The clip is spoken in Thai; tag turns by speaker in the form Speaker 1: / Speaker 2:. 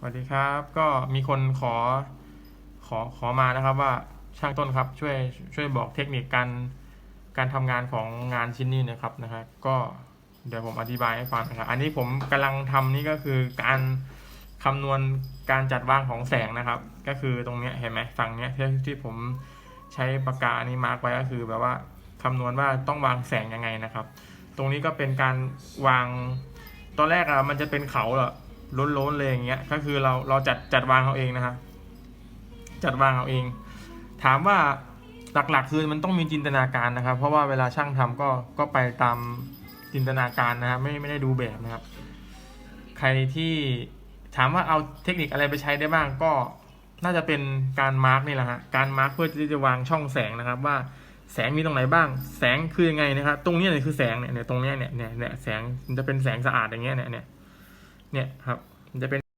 Speaker 1: สวัสดีครับ ก็มีคนขอขอขอมานะครับว่าช่างต้นครับช่วยช่วยบอกเทคนิคการการทำงานของงานชิ้นนี้นะครับนะฮะก็เดี๋ยวผมอธิบายให้ฟังนะครับ อันนี้ผมกำลังทำนี่ก็คือการคำนวณการจัดวางของแสงนะครับ ก็คือตรงเนี้ยเห็นไหมฝั่งเนี้ยที่ที่ผมใช้ปากกาอันนี้มาร์กไว้ก็คือแบบว่าคำนวณว่าต้องวางแสงยังไงนะครับ ตรงนี้ก็เป็นการวางตอนแรกอะมันจะเป็นเขาเหรอ ล้นๆเลยอย่างเงี้ยก็คือเราเราจัดจัดวางเอาเองนะฮะจัดวางเอาเอง ถามว่าหลักๆคือมันต้องมีจินตนาการนะครับ เพราะว่าเวลาช่างทำก็ก็ไปตามจินตนาการนะครับไม่ไม่ได้ดูแบบนะครับ ใครที่ถามว่าเอาเทคนิคอะไรไปใช้ได้บ้างก็น่าจะเป็นการมาร์กนี่แหละฮะการมาร์กเพื่อที่จะวางช่องแสงนะครับว่าแสงมีตรงไหนบ้าง แสงคือยังไงนะครับ ตรงนี้เนี่ยคือแสงเนี่ยเนี่ยตรงนี้เนี่ยเนี่ยเนี่ยแสงมันจะเป็นแสงสะอาดอย่างเงี้ยเนี่ยเนี่ย เนี่ยครับ มันจะเป็น